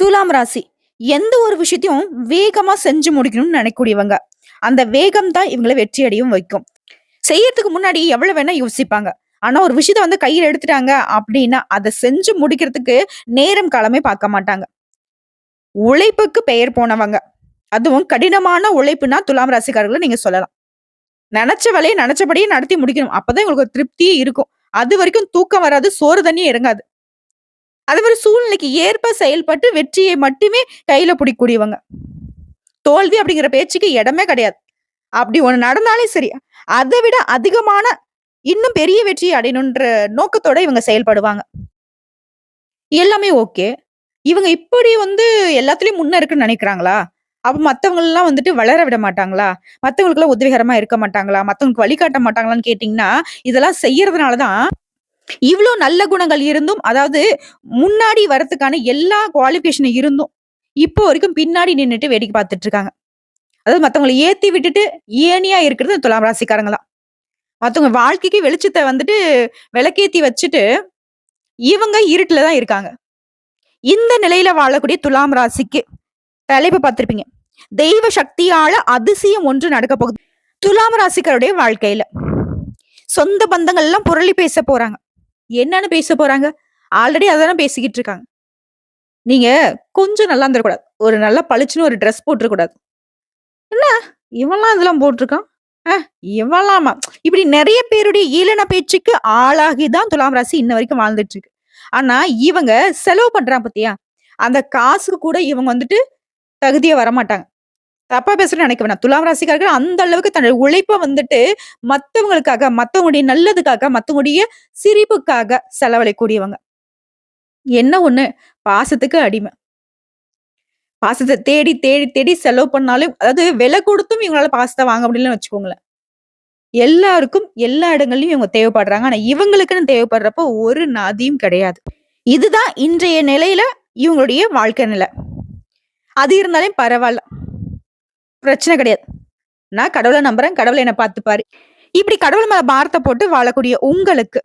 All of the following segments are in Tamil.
துலாம் ராசி. எந்த ஒரு விஷயத்தையும் வேகமா செஞ்சு முடிக்கணும்னு நினைக்கூடியவங்க அந்த வேகம் தான் இவங்களை வெற்றி அடையும் வைக்கும். செய்யறதுக்கு முன்னாடி எவ்வளவு வேணா யோசிப்பாங்க. ஆனா ஒரு விஷயத்த வந்து கையில் எடுத்துட்டாங்க அப்படின்னா அதை செஞ்சு முடிக்கிறதுக்கு நேரம் காலமே பார்க்க மாட்டாங்க. உழைப்புக்கு பெயர் போனவங்க. அதுவும் கடினமான உழைப்புனா துலாம் ராசிக்காரர்களை நீங்க சொல்லலாம். நினைச்ச வேலையை நினைச்சபடியே நடத்தி முடிக்கணும். அப்பதான் உங்களுக்கு ஒரு திருப்தியே இருக்கும். அது வரைக்கும் தூக்கம் வராது சோறு தண்ணியே இறங்காது. அதே மாதிரி சூழ்நிலைக்கு ஏற்ப செயல்பட்டு வெற்றியை மட்டுமே கையில பிடிக்கக்கூடியவங்க. தோல்வி அப்படிங்கிற பேச்சுக்கு இடமே கிடையாது. அப்படி ஒண்ணு நடந்தாலே சரி அதை விட அதிகமான இன்னும் பெரிய வெற்றியை அடையணுன்ற நோக்கத்தோட இவங்க செயல்படுவாங்க. எல்லாமே ஓகே. இவங்க இப்படி வந்து எல்லாத்துலயும் முன்ன இருக்குன்னு நினைக்கிறாங்களா? அப்ப மத்தவங்கெல்லாம் வந்துட்டு வளர விட மாட்டாங்களா? மத்தவங்களுக்கு எல்லாம் உதவிகரமா இருக்க மாட்டாங்களா? மத்தவங்களுக்கு வழிகாட்ட மாட்டாங்களான்னு கேட்டீங்கன்னா இதெல்லாம் செய்யறதுனாலதான் இவ்வளோ நல்ல குணங்கள் இருந்தும் அதாவது முன்னாடி வரத்துக்கான எல்லா குவாலிஃபிகேஷனும் இருந்தும் இப்போ வரைக்கும் பின்னாடி நின்றுட்டு வேடிக்கை பார்த்துட்டு இருக்காங்க அதாவது மற்றவங்களை ஏற்றி விட்டுட்டு ஏனியா இருக்கிறது துலாம் ராசிக்காரங்களாம் மற்றவங்க வாழ்க்கைக்கு வெளிச்சத்தை வந்துட்டு விளக்கேற்றி வச்சுட்டு இவங்க இருட்டில் தான் இருக்காங்க. இந்த நிலையில வாழக்கூடிய துலாம் ராசிக்கு தலைப்பு பார்த்துருப்பீங்க. தெய்வ சக்தியால அதிசயம் ஒன்று நடக்க போகுது. துலாம் ராசிக்காருடைய வாழ்க்கையில சொந்த பந்தங்கள் எல்லாம் புரளி பேச போறாங்க. என்னன்னு பேச போறாங்க? ஆல்ரெடி அதான பேசிக்கிட்டு இருக்காங்க. நீங்க கொஞ்சம் நல்லா இருந்துடக்கூடாது ஒரு நல்லா பளிச்சுன்னு ஒரு ட்ரெஸ் போட்டுருக்கூடாது என்ன? இவன்லாம் இதெல்லாம் போட்டிருக்கான்? ஆ இவன்லாமா? இப்படி நிறைய பேருடைய ஈழன பேச்சுக்கு ஆளாகி தான் துலாம் ராசி இன்ன வரைக்கும் வாழ்ந்துட்டு இருக்கு ஆனா இவங்க செலவு பண்றான் பத்தியா? அந்த காசுக்கு கூட இவங்க வந்துட்டு தகுதியா வரமாட்டாங்க. தப்பா பேசுறேன்னு நினைக்க வேணாம். துலாம் ராசிக்காரர்கள் அந்த அளவுக்கு தன்னுடைய உழைப்ப வந்துட்டு மற்றவங்களுக்காக மற்றவங்களுடைய நல்லதுக்காக மற்றவங்களுடைய சிரிப்புக்காக செலவழிக்கூடியவங்க என்ன ஒண்ணு? பாசத்துக்கு அடிமை. பாசத்தை தேடி தேடி தேடி செலவு பண்ணாலும் அதாவது விலை கொடுத்தும் இவங்களால பாசத்தை வாங்க முடியலன்னு வச்சுக்கோங்களேன். எல்லாருக்கும் எல்லா இடங்கள்லயும் இவங்க தேவைப்படுறாங்க. ஆனா இவங்களுக்குன்னு தேவைப்படுறப்போ ஒரு நாதியும் கிடையாது. இதுதான் இன்றைய நிலையில இவங்களுடைய வாழ்க்கை நிலை. அது இருந்தாலும் பரவாயில்ல. பிரச்சனை கிடையாது. நான் கடவுளை நம்புறேன் கடவுளை என்ன பார்த்துப்பாரு. இப்படி கடவுள் மேல பாரத்தை போட்டு வாழக்கூடிய உங்களுக்கு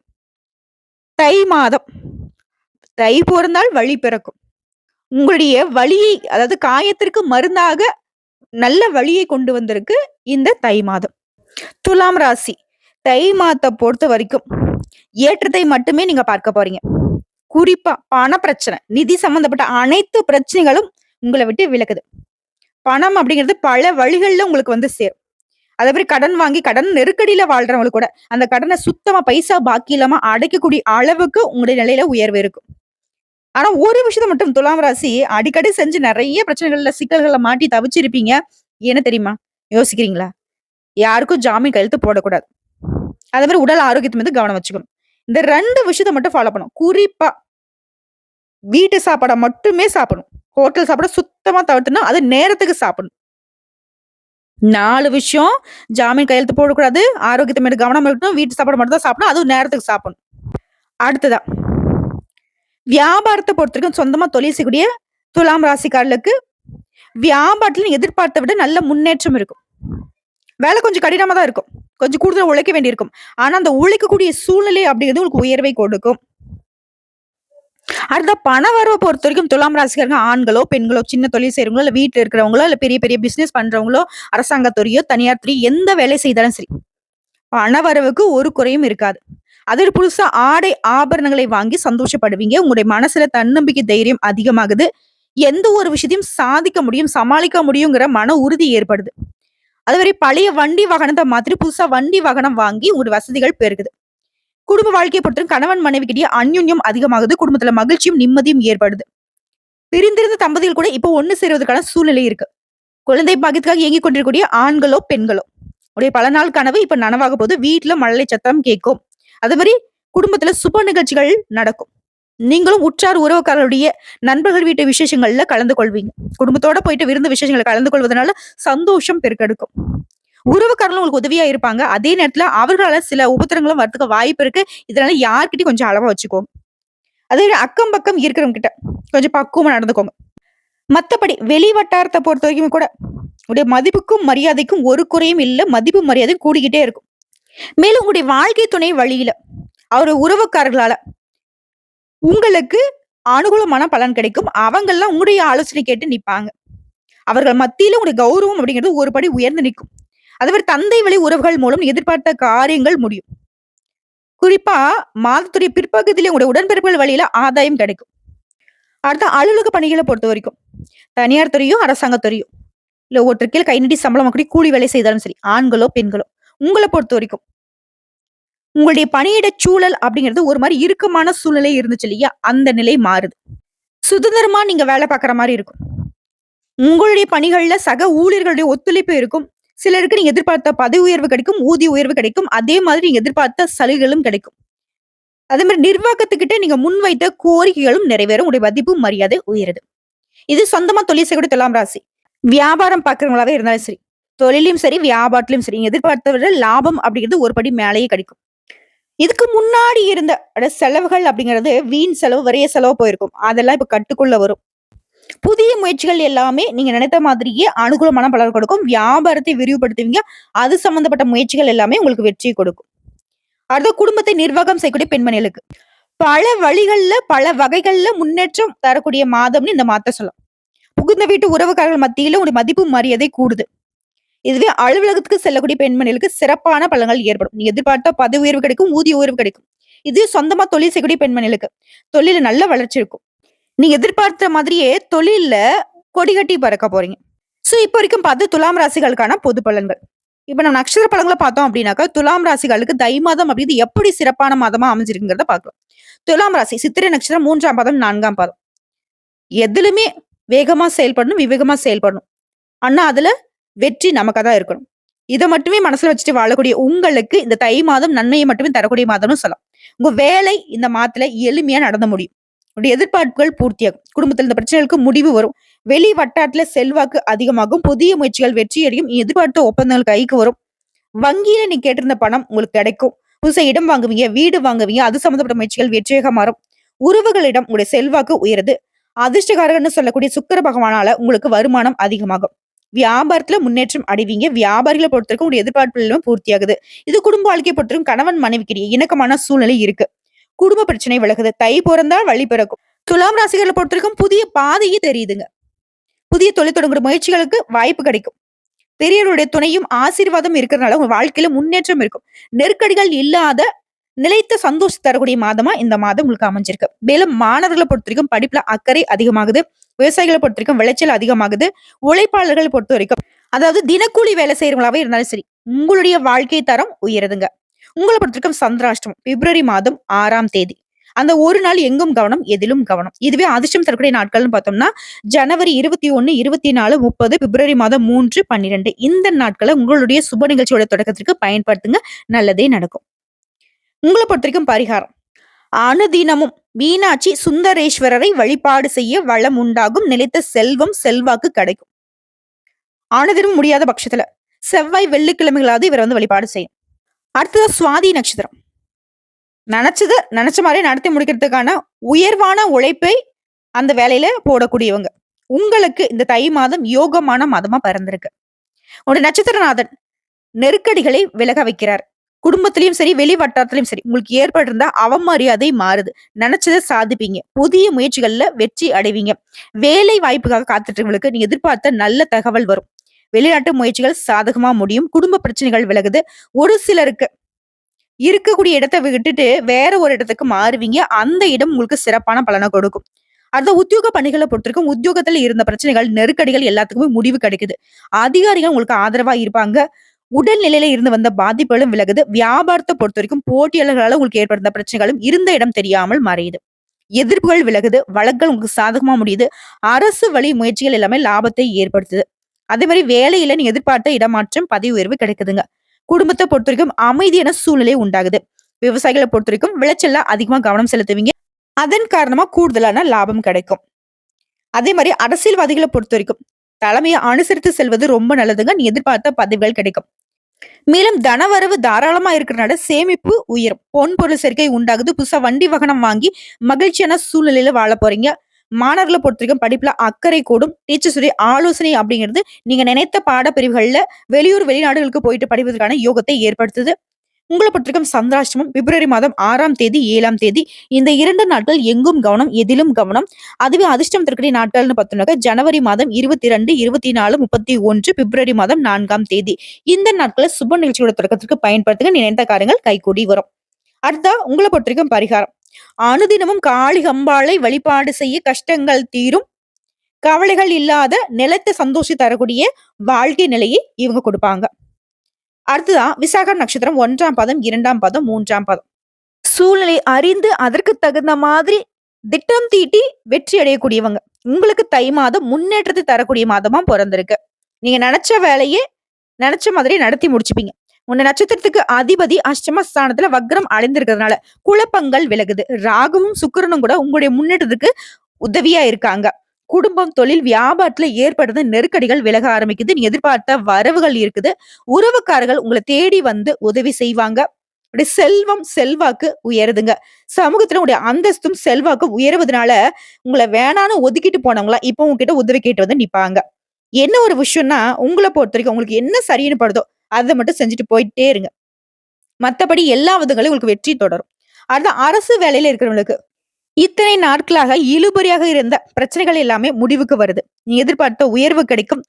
தை மாதம் தை பிறந்தால் வழி பிறக்கும். உங்களுடைய வழியை அதாவது காயத்திற்கு மருந்தாக நல்ல வழியை கொண்டு வந்திருக்கு இந்த தை மாதம். துலாம் ராசி தை மாதத்தை பொறுத்த வரைக்கும் ஏற்றத்தை மட்டுமே நீங்க பார்க்க போறீங்க. குறிப்பா பண பிரச்சனை நிதி சம்பந்தப்பட்ட அனைத்து பிரச்சனைகளும் உங்களை விட்டு விலகுது. பணம் அப்படிங்கிறது பல வழிகள்ல உங்களுக்கு வந்து சேரும். அதே மாதிரி கடன் வாங்கி கடன் நெருக்கடியில வாழ்றவங்களுக்கு கூட அந்த கடனை சுத்தமா பைசா பாக்கி இல்லாம அடைக்கக்கூடிய அளவுக்கு உங்களுடைய நிலையில உயர்வு இருக்கும். ஆனா ஒரு விஷயத்த மட்டும் துலாம் ராசி அடிக்கடி செஞ்சு நிறைய பிரச்சனைகள்ல சிக்கல்கள்ல மாட்டி தவிச்சிருப்பீங்க. என்ன தெரியுமா? யோசிக்கிறீங்களா? யாருக்கும் ஜாமீன் கையெழுத்து போடக்கூடாது. அதே மாதிரி உடல் ஆரோக்கியத்து மீது கவனம் வச்சுக்கணும். இந்த ரெண்டு விஷயத்த மட்டும் ஃபாலோ பண்ணும் குறிப்பா வீட்டு சாப்பாடை மட்டுமே சாப்பிடணும். ஹோட்டல் சாப்பிட சுத்தமா தவிர்த்துனா அது நேரத்துக்கு சாப்பிடணும். நாலு விஷயம் ஜாமீன் கையெழுத்து போடக்கூடாது ஆரோக்கியத்தை மேல கவனம் இருக்கணும் வீட்டு சாப்பாடு மட்டும் தான் சாப்பிடணும் அதுவும் நேரத்துக்கு சாப்பிடணும். அடுத்ததா வியாபாரத்தை பொறுத்த வரைக்கும் சொந்தமா தொழில் செய்யக்கூடிய துலாம் ராசிக்காரர்களுக்கு வியாபாரத்துல எதிர்பார்த்த விட நல்ல முன்னேற்றம் இருக்கும். வேலை கொஞ்சம் கடினமா தான் இருக்கும். கொஞ்சம் கூடுதல் உழைக்க வேண்டியிருக்கும். ஆனா அந்த உழைக்கக்கூடிய சூழ்நிலை அப்படிங்கிறது உங்களுக்கு உயர்வை கொடுக்கும். அடுத்த பண வரவை பொறுத்த வரைக்கும் துலாம் ராசிக்காரங்க ஆண்களோ பெண்களோ சின்ன தொழில் செய்யறவங்களோ இல்ல வீட்டுல இருக்கிறவங்களோ இல்ல பெரிய பெரிய பிசினஸ் பண்றவங்களோ அரசாங்கத்துறையோ தனியார் துறை எந்த வேலை செய்தாலும் சரி பண வரவுக்கு ஒரு குறையும் இருக்காது. அது புதுசா ஆடை ஆபரணங்களை வாங்கி சந்தோஷப்படுவீங்க. உங்களுடைய மனசுல தன்னம்பிக்கை தைரியம் அதிகமாகுது. எந்த ஒரு விஷயத்தையும் சாதிக்க முடியும் சமாளிக்க முடியுங்கிற மன உறுதி ஏற்படுது. அதுவரை பழைய வண்டி வாகனத்தை மாதிரி புதுசா வண்டி வாகனம் வாங்கி உங்களுடைய வசதிகள் பெருகுது. குடும்ப வாழ்க்கையை பொறுத்தவரை கணவன் மனைவிக்கிட்டே அந்யுன்யம் அதிகமாகுது. குடும்பத்துல மகிழ்ச்சியும் நிம்மதியும் ஏற்படுது. பிரிந்திருந்த தம்பதிகள் கூட இப்போ ஒண்ணு சேருவதற்கான சூழ்நிலை இருக்கு. குழந்தை பாக்கியத்துக்காக இயங்கிக் கொண்டிருக்கக்கூடிய ஆண்களோ பெண்களோ. உடைய பல நாள் கனவு இப்ப நனவாக போது வீட்டுல மழலை சத்தம் கேட்கும். அதே மாதிரி குடும்பத்துல சுப நிகழ்ச்சிகள் நடக்கும். நீங்களும் உற்றார் உறவுக்காரருடைய நண்பர்கள் வீட்டு விசேஷங்கள்ல கலந்து கொள்வீங்க. குடும்பத்தோட போயிட்டு விருந்து விசேஷங்களை கலந்து கொள்வதனால சந்தோஷம் பெருக்கெடுக்கும். உறவுக்காரங்களும் உங்களுக்கு உதவியா இருப்பாங்க. அதே நேரத்துல அவர்களால சில உபத்திரங்களும் வரதுக்கு வாய்ப்பு இருக்கு. இதனால யார்கிட்டயும் கொஞ்சம் அளவா வச்சுக்கோங்க அதே அக்கம் பக்கம் இருக்கிறவங்க கிட்ட கொஞ்சம் பக்குவமா நடந்துக்கோங்க. மத்தபடி வெளி வட்டாரத்தை பொறுத்த வரைக்கும் கூட உடைய மதிப்புக்கும் மரியாதைக்கும் ஒரு குறையும் இல்லை. மதிப்பு மரியாதை கூடிக்கிட்டே இருக்கும். மேலும் உங்களுடைய வாழ்க்கை துணை வழியில அவரோட உறவுக்காரர்களால உங்களுக்கு அனுகூலமான பலன் கிடைக்கும். அவங்கெல்லாம் உங்களுடைய ஆலோசனை கேட்டு நிப்பாங்க. அவர்கள் மத்தியில உங்களுடைய கௌரவம் அப்படிங்கிறது ஒரு படி உயர்ந்து நிற்கும். அதே தந்தை வழி உறவுகள் மூலம் எதிர்பார்த்த காரியங்கள் முடியும். குறிப்பா மாதத்துடைய பிற்பகுதியில உங்களுடைய உடன்பிறப்புகள் வழியில ஆதாயம் கிடைக்கும். அடுத்த அலுவலக பணிகளை பொறுத்த வரைக்கும். தனியார் துறையும் அரசாங்க துறையும். இல்ல கீழே கை நீட்டி சம்பளம் கூட கூலி வேலை செய்தாலும் சரி ஆண்களோ பெண்களோ உங்களை பொறுத்த வரைக்கும். உங்களுடைய பணியிட சூழல் அப்படிங்கிறது ஒரு மாதிரி இறுக்கமான சூழ்நிலை இருந்துச்சு இல்லையா? அந்த நிலை மாறுது. சுதந்திரமா நீங்க வேலை பார்க்குற மாதிரி இருக்கும். உங்களுடைய பணிகள்ல சக ஊழியர்களுடைய ஒத்துழைப்பு இருக்கும். சிலருக்கு நீங்க எதிர்பார்த்த பதவி உயர்வு கிடைக்கும் ஊதிய உயர்வு கிடைக்கும். அதே மாதிரி நீங்க எதிர்பார்த்த சலுகைகளும் கிடைக்கும். அதே மாதிரி நிர்வாகத்துக்கிட்ட நீங்க முன்வைத்த கோரிக்கைகளும் நிறைவேறும். உடைய மதிப்பு மரியாதை உயருது. இது சொந்தமா தொழில் செய்யக்கூடிய துலாம் ராசி. வியாபாரம் பார்க்கறவங்களாவே இருந்தாலும் சரி தொழிலையும் சரி வியாபாரத்திலும் சரி எதிர்பார்த்தவரை எதிர்பார்த்த விட லாபம் அப்படிங்கிறது ஒரு படி மேலேயே கிடைக்கும். இதுக்கு முன்னாடி இருந்த செலவுகள் அப்படிங்கிறது வீண் செலவு வரைய செலவு போயிருக்கும். அதெல்லாம் இப்ப கட்டுக்குள்ள வரும். புதிய முயற்சிகள் எல்லாமே நீங்க நினைத்த மாதிரியே அனுகூலமான பலன் கொடுக்கும். வியாபாரத்தை விரிவுபடுத்துவீங்க. அது சம்பந்தப்பட்ட முயற்சிகள் எல்லாமே உங்களுக்கு வெற்றியை கொடுக்கும். அடுத்த குடும்பத்தை நிர்வாகம் செய்யக்கூடிய பெண்மணிகளுக்கு. பல வழிகள்ல பல வகைகள்ல முன்னேற்றம் தரக்கூடிய மாதம்னு இந்த மாத்த சொல்லலாம். புகுந்த வீட்டு உறவுக்காரர்கள் மத்தியில உங்களுடைய மதிப்பு மரியாதை கூடுது. இதுவே அலுவலகத்துக்கு செல்லக்கூடிய பெண்மணிகளுக்கு சிறப்பான பலன்கள் ஏற்படும். நீங்க எதிர்பார்த்த பதவி உயர்வு கிடைக்கும் ஊதிய உயர்வு கிடைக்கும். இது சொந்தமா தொழில் செய்யக்கூடிய பெண்மணிகளுக்கு தொழில நல்ல வளர்ச்சி இருக்கும். நீங்க எதிர்பார்த்த மாதிரியே தொழில்ல கொடி கட்டி பறக்க போறீங்க. ஸோ இப்போ வரைக்கும் பார்த்து துலாம் ராசிகளுக்கான பொது பலன்கள். இப்போ நம்ம நட்சத்திர பலன்களை பார்த்தோம் அப்படின்னாக்கா துலாம் ராசிகளுக்கு தை மாதம் அப்படிங்கிறது எப்படி சிறப்பான மாதமா அமைஞ்சிருக்குங்கிறத பார்க்கலாம். துலாம் ராசி சித்திரை நட்சத்திரம் மூன்றாம் பாதம் நான்காம் பாதம். எதுலுமே வேகமா செயல்படணும் விவேகமா செயல்படணும். ஆனா அதுல வெற்றி நமக்கா தான் இருக்கணும். இதை மட்டுமே மனசுல வச்சுட்டு வாழக்கூடிய உங்களுக்கு இந்த தை மாதம் நன்மையை மட்டுமே தரக்கூடிய மாதம்னு சொல்லலாம். உங்க வேலை இந்த மாதத்துல எளிமையா நடந்த முடியும். உடைய எதிர்பார்ப்புகள் பூர்த்தியாகும். குடும்பத்தில் இந்த பிரச்சனைகளுக்கு முடிவு வரும். வெளி வட்டாரத்துல செல்வாக்கு அதிகமாகும். புதிய முயற்சிகள் வெற்றியடையும். எதிர்பார்த்த ஒப்பந்தங்கள் கைக்கு வரும். வங்கியில நீ கேட்டிருந்த பணம் உங்களுக்கு கிடைக்கும். புதுசா இடம் வாங்குவீங்க வீடு வாங்குவீங்க. அது சம்பந்தப்பட்ட முயற்சிகள் வெற்றியாக மாறும். உறவுகளிடம் உங்களுடைய செல்வாக்கு உயருது. அதிர்ஷ்டகாரகன்னு சொல்லக்கூடிய சுக்கர பகவானால உங்களுக்கு வருமானம் அதிகமாகும். வியாபாரத்துல முன்னேற்றம் அடைவீங்க. வியாபாரிகளை பொறுத்தவரைக்கும் உங்களுடைய எதிர்பார்ப்புகளும் பூர்த்தியாகுது. இது குடும்ப வாழ்க்கையை பொறுத்தவரைக்கும் கணவன் மனைவிக்கிடையே இணக்கமான சூழ்நிலை இருக்கு. குடும்ப பிரச்சனை விலகுது. தை பிறந்தால் வழி பிறக்கும். துலாம் ராசிகளை பொறுத்தவரைக்கும் புதிய பாதையே தெரியுதுங்க. புதிய தொழில் தொடங்குற முயற்சிகளுக்கு வாய்ப்பு கிடைக்கும். பெரியவருடைய துணையும் ஆசீர்வாதம் இருக்கிறதுனால உங்க வாழ்க்கையில முன்னேற்றம் இருக்கும். நெருக்கடிகள் இல்லாத நிலைத்த சந்தோஷம் தரக்கூடிய மாதமா இந்த மாதம் உங்களுக்கு அமைஞ்சிருக்கு. மேலும் மாணவர்களை பொறுத்த வரைக்கும் படிப்புல அக்கறை அதிகமாகுது. விவசாயிகளை பொறுத்த வரைக்கும் விளைச்சல் அதிகமாகுது. உழைப்பாளர்களை பொறுத்த வரைக்கும் அதாவது தினக்கூலி வேலை செய்யறவங்களாவே இருந்தாலும் சரி உங்களுடைய வாழ்க்கை தரம் உயருதுங்க. உங்களை பொறுத்த சந்திராஷ்டமம் பிப்ரவரி மாதம் ஆறாம் தேதி. அந்த ஒரு நாள் எங்கும் கவனம் எதிலும் கவனம். இதுவே அதிர்ஷ்டம் தரக்கூடிய நாட்கள்னு பார்த்தோம்னா ஜனவரி இருபத்தி ஒன்னு இருபத்தி நாலு முப்பது பிப்ரவரி மாதம் மூன்று பன்னிரெண்டு. இந்த நாட்களை உங்களுடைய சுப நிகழ்ச்சியோட தொடக்கத்திற்கு பயன்படுத்துங்க. நல்லதே நடக்கும். உங்களை பொறுத்த வரைக்கும் பரிகாரம். அனுதினமும் மீனாட்சி சுந்தரேஸ்வரரை வழிபாடு செய்ய வளம் உண்டாகும். நிலைத்த செல்வம் செல்வாக்கு கிடைக்கும். அனுதினம் முடியாத பட்சத்துல செவ்வாய் வெள்ளிக்கிழமைகளாவது இவர் வந்து வழிபாடு செய்யும் அடுத்தது சுவாதி நட்சத்திரம். நினைச்சத நினைச்ச மாதிரி நடத்தி முடிக்கிறதுக்கான உயர்வான உழைப்பை அந்த வேலையில போடக்கூடியவங்க. உங்களுக்கு இந்த தை மாதம் யோகமான மாதமா பிறந்திருக்கு. உங்களுடைய நட்சத்திரநாதன் நெருக்கடிகளை விலக வைக்கிறார். குடும்பத்திலையும் சரி வெளி வட்டாரத்திலையும் சரி உங்களுக்கு ஏற்பட்டிருந்தா அவமரியாதை மாறுது. நினைச்சதை சாதிப்பீங்க. புதிய முயற்சிகள்ல வெற்றி அடைவீங்க. வேலை வாய்ப்புக்காக காத்துட்டுவங்களுக்கு நீங்க எதிர்பார்த்த நல்ல தகவல் வரும். வெளிநாட்டு முயற்சிகள் சாதகமா முடியும். குடும்ப பிரச்சனைகள் விலகுது. ஒரு சிலருக்கு இருக்கக்கூடிய இடத்தை விட்டுட்டு வேற ஒரு இடத்துக்கு மாறுவீங்க. அந்த இடம் உங்களுக்கு சிறப்பான பலனை கொடுக்கும். அடுத்த உத்தியோக பணிகளை பொறுத்திருக்கும். உத்தியோகத்துல இருந்த பிரச்சனைகள் நெருக்கடிகள் எல்லாத்துக்குமே முடிவு கிடைக்குது. அதிகாரிகள் உங்களுக்கு ஆதரவா இருப்பாங்க. உடல்நிலையில இருந்து வந்த பாதிப்புகளும் விலகுது. வியாபாரத்தை பொறுத்த வரைக்கும் போட்டியாளர்களால உங்களுக்கு ஏற்படுத்த பிரச்சனைகளும் இருந்த இடம் தெரியாமல் மறையுது எதிர்ப்புகள் விலகுது. வழக்குகள் உங்களுக்கு சாதகமா முடியுது. அரசு வழி முயற்சிகள் எல்லாமே லாபத்தை ஏற்படுத்துது. அதே மாதிரி வேலையில நீங்க எதிர்பார்த்த இடமாற்றம் பதவி உயர்வு கிடைக்குதுங்க. குடும்பத்தை பொறுத்த வரைக்கும் அமைதியான சூழ்நிலை உண்டாகுது. விவசாயிகளை பொறுத்த வரைக்கும் விளைச்சல்ல அதிகமா கவனம் செலுத்துவீங்க. அதன் காரணமா கூடுதலான லாபம் கிடைக்கும். அதே மாதிரி அரசியல்வாதிகளை பொறுத்த வரைக்கும் தலைமையை அனுசரித்து செல்வது ரொம்ப நல்லதுங்க. நீ எதிர்பார்த்த பதவிகள் கிடைக்கும். மேலும் தனவரவு தாராளமா இருக்கிறனால சேமிப்பு உயரும். பொன் பொருள் சேர்க்கை உண்டாகுது. புதுசா வண்டி வாகனம் வாங்கி மகிழ்ச்சியான சூழ்நிலையில வாழ போறீங்க. மாணவர்களை பொறுத்த வரைக்கும் படிப்புல அக்கறை கூடும். டீச்சர்ஸுடைய ஆலோசனை அப்படிங்கிறது நீங்க நினைத்த பாடப்பிரிவுகள்ல வெளியூர் வெளிநாடுகளுக்கு போயிட்டு படிப்பதற்கான யோகத்தை ஏற்படுத்துது. உங்களை பொறுத்திருக்கும் சந்திராஷ்டமம் பிப்ரவரி மாதம் ஆறாம் தேதி ஏழாம் தேதி. இந்த இரண்டு நாட்கள் எங்கும் கவனம் எதிலும் கவனம். அதுவே அதிர்ஷ்டம் திருக்கடி நாட்கள்னு பார்த்தோம்னாக்க ஜனவரி மாதம் இருபத்தி ரெண்டு இருபத்தி நாலு முப்பத்தி ஒன்று பிப்ரவரி மாதம் நான்காம் தேதி. இந்த நாட்களை சுப நிகழ்ச்சியோட தொடக்கத்திற்கு பயன்படுத்துங்க. நினைத்த காரியங்கள் கைகூடி வரும். அடுத்தா உங்களை பொறுத்திருக்கும் பரிகாரம். அனுதினமும் காளி கம்பாளை வழிபாடு செய்ய கஷ்டங்கள் தீரும். கவலைகள் இல்லாத நிலத்தை சந்தோஷி தரக்கூடிய வாழ்க்கை நிலையை இவங்க கொடுப்பாங்க. அடுத்ததான் விசாகம் நட்சத்திரம் ஒன்றாம் பதம் இரண்டாம் பதம் மூன்றாம் பதம். சூழ்நிலை அறிந்து அதற்கு தகுந்த மாதிரி திட்டம் தீட்டி வெற்றி அடையக்கூடியவங்க. உங்களுக்கு தை மாதம் முன்னேற்றத்தை தரக்கூடிய மாதமா பிறந்திருக்கு. நீங்க நினைச்ச வேலையே நினைச்ச மாதிரி நடத்தி முடிச்சுப்பீங்க. உன்ன நட்சத்திரத்துக்கு அதிபதி அஷ்டம ஸ்தானத்துல வக்ரம் அடைந்திருக்கிறதுனால குழப்பங்கள் விலகுது. ராகுவும் சுக்கரனும் கூட உங்களுடைய முன்னேற்றத்துக்கு உதவியா இருக்காங்க. குடும்பம் தொழில் வியாபாரத்துல ஏற்படுறது நெருக்கடிகள் விலக ஆரம்பிக்குது. நீ எதிர்பார்த்த வரவுகள் இருக்குது. உறவுக்காரர்கள் உங்களை தேடி வந்து உதவி செய்வாங்க. உடைய செல்வம் செல்வாக்கு உயருதுங்க. சமூகத்துல உடைய அந்தஸ்தும் செல்வாக்கு உயருவதனால உங்களை வேணான்னு ஒதுக்கிட்டு போனவங்களா இப்போ உங்ககிட்ட உதவி கேட்டு வந்து நிப்பாங்க. என்ன ஒரு விஷயம்னா உங்களை பொறுத்த வரைக்கும் உங்களுக்கு என்ன சரின்னு படுதோ அதை மட்டும் செஞ்சுட்டு போயிட்டே இருங்க. மற்றபடி எல்லா விதங்களையும் உங்களுக்கு வெற்றி தொடரும். அடுத்த அரசு வேலையில இருக்கிறவங்களுக்கு இத்தனை நாட்களாக இழுபறியாக இருந்த பிரச்சனைகள் எல்லாமே முடிவுக்கு வருது. நீ எதிர்பார்த்த உயர்வு கிடைக்கும்.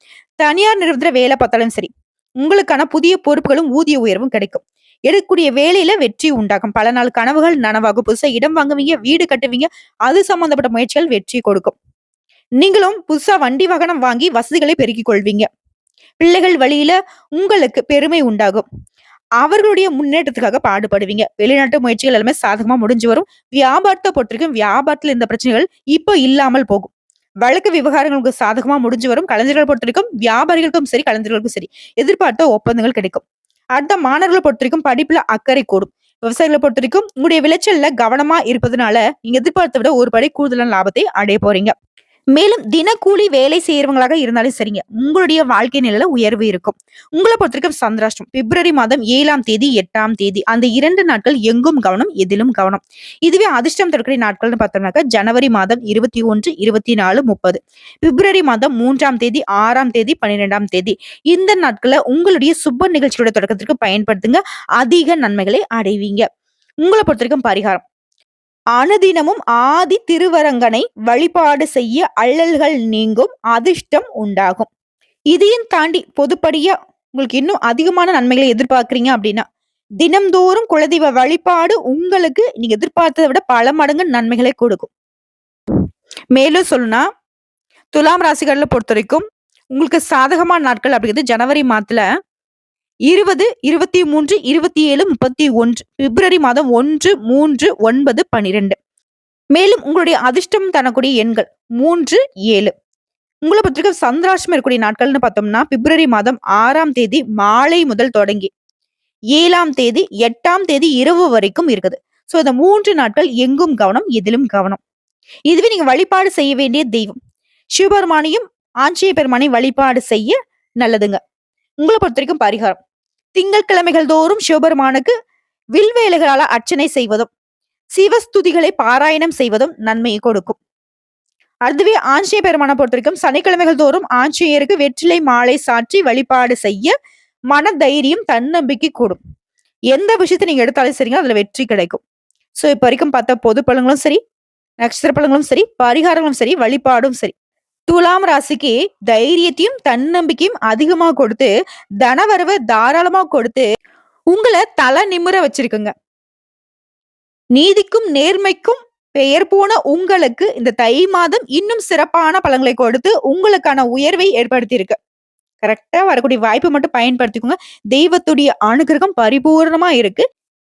தனியார் நிறுவனத்துல வேலை பார்த்தாலும் சரி உங்களுக்கான புதிய பொறுப்புகளும் ஊதிய உயர்வும் கிடைக்கும். எடுக்கக்கூடிய வேலையில வெற்றி உண்டாகும். பல நாள் கனவுகள் நனவாகும். புதுசா இடம் வாங்குவீங்க வீடு கட்டுவீங்க அது சம்பந்தப்பட்ட முயற்சிகள் வெற்றி கொடுக்கும். நீங்களும் புதுசா வண்டி வாகனம் வாங்கி வசதிகளை பெருக்கிக் கொள்வீங்க. பிள்ளைகள் வழியில உங்களுக்கு பெருமை உண்டாகும். அவர்களுடைய முன்னேற்றத்துக்காக பாடுபடுவீங்க. வெளிநாட்டு முயற்சிகள் எல்லாமே சாதகமா முடிஞ்சு வரும். வியாபாரத்தை பொறுத்திருக்கும் வியாபாரத்துல இந்த பிரச்சனைகள் இப்போ இல்லாமல் போகும். வழக்கு விவகாரங்களுக்கு சாதகமா முடிஞ்சு வரும். கலைஞர்கள் பொறுத்திருக்கும் வியாபாரிகளுக்கும் சரி கலைஞர்களுக்கும் சரி எதிர்பார்த்த ஒப்பந்தங்கள் கிடைக்கும். அடுத்த மாணவர்களை பொறுத்திருக்கும் படிப்புல அக்கறை கூடும். விவசாயிகளை பொறுத்தவரைக்கும் உங்களுடைய விளைச்சல்ல கவனமா இருப்பதனால நீங்க எதிர்பார்த்த விட ஒரு படி கூடுதலான லாபத்தை அடைய போறீங்க. மேலும் தினக்கூலி வேலை செய்யறவங்களாக இருந்தாலும் சரிங்க. உங்களுடைய வாழ்க்கை நிலையில உயர்வு இருக்கும். உங்களை பொறுத்திருக்கும் சந்திராஷ்டம். பிப்ரவரி மாதம் ஏழாம் தேதி எட்டாம் தேதி. அந்த இரண்டு நாட்கள் எங்கும் கவனம் எதிலும் கவனம். இதுவே அதிர்ஷ்டம் தரக்கூடிய நாட்கள்னு பார்த்தோம்னாக்கா ஜனவரி மாதம் இருபத்தி ஒன்று இருபத்தி நாலு முப்பது. பிப்ரவரி மாதம் மூன்றாம் தேதி ஆறாம் தேதி பன்னிரெண்டாம் தேதி. இந்த நாட்களை உங்களுடைய சுப நிகழ்ச்சியோட தொடக்கத்திற்கு பயன்படுத்துங்க. அதிக நன்மைகளை அடைவீங்க. உங்களை பொறுத்திருக்கும் பரிகாரம். அனுதினமும் ஆதி திருவரங்கனை வழிபாடு செய்ய அல்லல்கள் நீங்கும் அதிர்ஷ்டம் உண்டாகும். இதையும் தாண்டி பொதுப்படியா உங்களுக்கு இன்னும் அதிகமான நன்மைகளை எதிர்பார்க்குறீங்க அப்படின்னா தினம்தோறும் குலதெய்வ வழிபாடு உங்களுக்கு நீங்க எதிர்பார்த்ததை விட பல மடங்கு நன்மைகளை கொடுக்கும். மேலும் சொல்லுனா துலாம் ராசிகள்ல பொறுத்த வரைக்கும் உங்களுக்கு சாதகமான நாட்கள் அப்படிங்கிறது ஜனவரி மாதத்துல. இருபது இருபத்தி மூன்று இருபத்தி ஏழு முப்பத்தி ஒன்று பிப்ரவரி மாதம் ஒன்று மூன்று ஒன்பது பனிரெண்டு. மேலும் உங்களுடைய அதிர்ஷ்டம் தரக்கூடிய எண்கள் மூன்று ஏழு. உங்களை பத்திரிக்கை சந்திராஷ்டம் இருக்கக்கூடிய நாட்கள்னு பார்த்தோம்னா பிப்ரவரி மாதம் ஆறாம் தேதி மாலை முதல் தொடங்கி ஏழாம் தேதி எட்டாம் தேதி இரவு வரைக்கும் இருக்குது. ஸோ இந்த மூன்று நாட்கள் எங்கும் கவனம் எதிலும் கவனம். இதுவே நீங்க வழிபாடு செய்ய வேண்டிய தெய்வம். சிவபெருமானையும் ஆஞ்சநேய பெருமானையும் வழிபாடு செய்ய நல்லதுங்க. உங்களை பொறுத்த வரைக்கும் பரிகாரம். திங்கட்கிழமைகள் தோறும் சிவபெருமானுக்கு வில்வேலைகளால அர்ச்சனை செய்வதும் சிவஸ்துதிகளை பாராயணம் செய்வதும் நன்மையை கொடுக்கும். அதுவே ஆஞ்சநேய பெருமானை பொறுத்த வரைக்கும் சனிக்கிழமைகள் தோறும் ஆஞ்சநேயருக்கு வெற்றிலை மாலை சாற்றி வழிபாடு செய்ய மன தைரியம் தன்னம்பிக்கை கூடும். எந்த விஷயத்தை நீங்க எடுத்தாலும் சரிங்க அதுல வெற்றி கிடைக்கும். சோ இப்போ வரைக்கும் பார்த்த பொது பழங்களும் சரி நட்சத்திர பழங்களும் சரி பரிகாரங்களும் சரி வழிபாடும் சரி. துலாம் ராசிக்கு தைரியத்தையும் தன்னம்பிக்கையும் அதிகமா கொடுத்து தனவரவை தாராளமா கொடுத்து உங்களை தலை நிமிர வச்சிருக்குங்க. நீதிக்கும் நேர்மைக்கும் பெயர் போன உங்களுக்கு இந்த தை மாதம் இன்னும் சிறப்பான பலன்களை கொடுத்து உங்களுக்கான உயர்வை ஏற்படுத்தியிருக்கு. கரெக்டா வரக்கூடிய வாய்ப்பை மட்டும் பயன்படுத்திக்கோங்க. தெய்வத்துடைய அனுகிரகம் பரிபூர்ணமா இருக்கு.